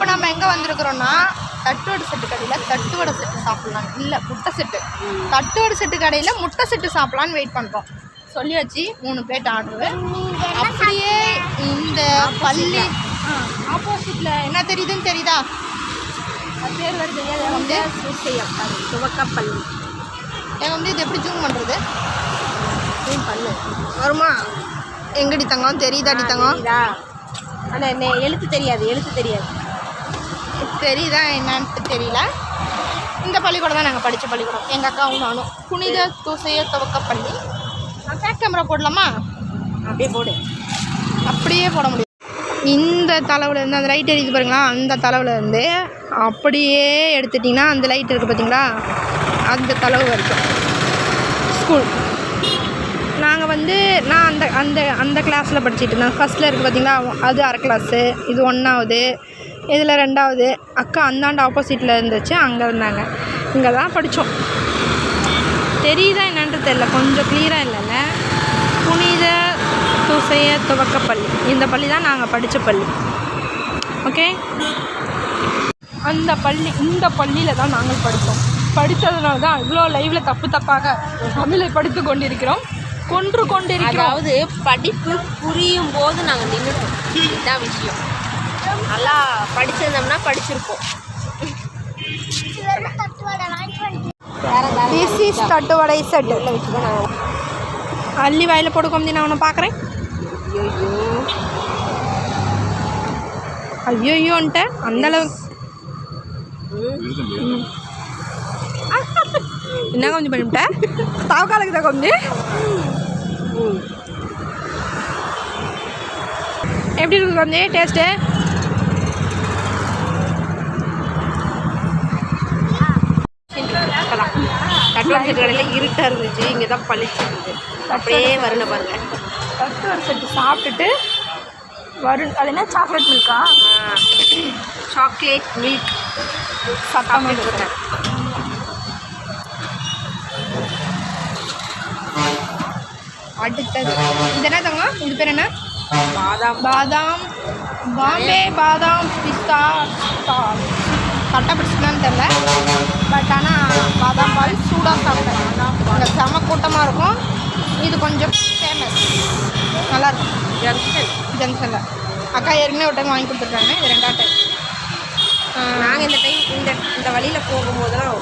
இப்போ நம்ம எங்கே வந்திருக்கிறோம்னா தட்டுவடை செட்டு கடையில் தட்டுவடை செட்டு சாப்பிட்லாம். இல்லை முட்டை செட்டு. தட்டுவடை செட்டு கடையில் முட்டை செட்டு சாப்பிட்லான்னு வெயிட் பண்ணுறோம் சொல்லியாச்சு மூணு பிளேட் ஆர்டரு அப்படியே இந்த பள்ளி ஆப்போசிட்டில் என்ன தெரியுதுன்னு தெரியுதா? அது பேர் வேறு தெரியாது. வந்து துவக்கப்பள்ளி எங்க வந்து இது எப்படி ஜூம் பண்ணுறது ஜூம் பண்ணு. வருமா? எங்கடி தங்கம்? தெரியுதாடி தங்கம்? ஆனால் என்ன எழுத்து தெரியாது எழுத்து தெரியாது. தெரியுதா என்னன்னு தெரியல. இந்த பள்ளிக்கூடம் தான் நாங்கள் படித்த பள்ளிக்கூடம். எங்கள் அக்காவும் நானும். புனித தூசைய துவக்க பள்ளி. பேக் கேமரா போடலாமா? அப்படியே போடு. அப்படியே போட முடியும். இந்த தளவுல இருந்து அந்த லைட் எரியுது பாருங்களா அந்த தளவுல இருந்து அப்படியே எடுத்துட்டிங்கன்னா அந்த லைட் இருக்குது பார்த்தீங்களா அந்த தளவு வரைக்கும். ஸ்கூல் நாங்கள் வந்து நான் அந்த அந்த அந்த கிளாஸில் படிச்சுட்டு இருந்தேன். ஃபஸ்ட்டில் இருக்குது பார்த்தீங்களா அது அரை கிளாஸு இது ஒன்றாவது இதில் ரெண்டாவது அக்கா அந்தாண்ட ஆப்போசிட்டில் இருந்துச்சு அங்கே இருந்தாங்க. இங்கே தான் படித்தோம் தெரியுதா என்னன்றது தெரியல கொஞ்சம் கிளியராக இல்லைல்ல. புனித தூசைய துவக்க பள்ளி. இந்த பள்ளி தான் நாங்கள் படித்த பள்ளி. ஓகே அந்த பள்ளி இந்த பள்ளியில் தான் நாங்கள் படித்தோம். படித்ததுனால தான் இவ்வளோ லைவில் தப்பு தப்பாக தமிழை படித்து கொண்டிருக்கிறோம். கொன்று கொண்டிருக்கிறோம். அதாவது படிப்பு புரியும் போது நாங்கள் நின்றுட்டோம். இதுதான் விஷயம். நல்லா படிச்சிருந்தோம்னா படிச்சிருப்போம். திஸ் இஸ் தட்டுவடை செட் அள்ளி வாயில் போட்டு கொண்டு நான் உன்னை பார்க்குறேன் ஐயோ ஐயோன்ட்ட அந்த அளவுக்கு. என்ன கொஞ்சம் பண்ணிவிட்ட தாவக்காலுக்கு தான் கொஞ்சம் எப்படி இருக்கு கொஞ்சம் டேஸ்ட்டு கடையில் இருட்டாக இருந்துச்சு இங்கே தான் பளிச்சிருந்தது அப்படியே வரல பாருங்க. தட்டு செட்டு சாப்பிட்டுட்டு வரும் அது என்ன சாக்லேட் மில்கா சாக்லேட் மில்க் இருக்கிறேன் அடுத்தது. இது என்ன தங்கம் இது பேர் என்ன? பாதாம். பாதாம். பாம்பே பாதாம். பிஸ்தா. கரெக்டாக பிடிச்சிக்கலான்னு தெரில பட் ஆனால் பாதாம் பால் சூடாக சாப்பிட்டேன் அங்கே செம கூட்டமாக இருக்கும் இது கொஞ்சம் ஃபேமஸ் நல்லாயிருக்கும். ஜங்ஷன் ஜங்ஷனில் அக்கா ஏற்கனவே ஒரு டைம் வாங்கி கொடுத்துருக்காங்க. இது ரெண்டாவது டைம் நாங்கள் இந்த டைம் இந்த இந்த வழியில் போகும்போதெல்லாம்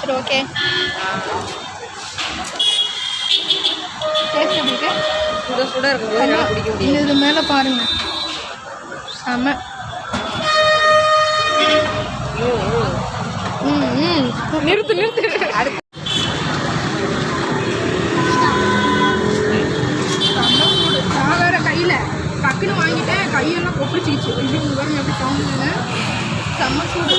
சரி ஓகே டேஸ்ட் எப்படி இருக்கு? சுட சுட இருக்கும்போது என்னால் பிடிக்க முடியும் இது மேலே பாருங்க. செம. ம் ம். நிறுத்து நிறுத்து. அடுத்து. கையெல்லாம் கொப்பிடிச்சிக்கிச்சு ஐயோ உங்க எப்படி சவுண்ட் செம்ம சூடு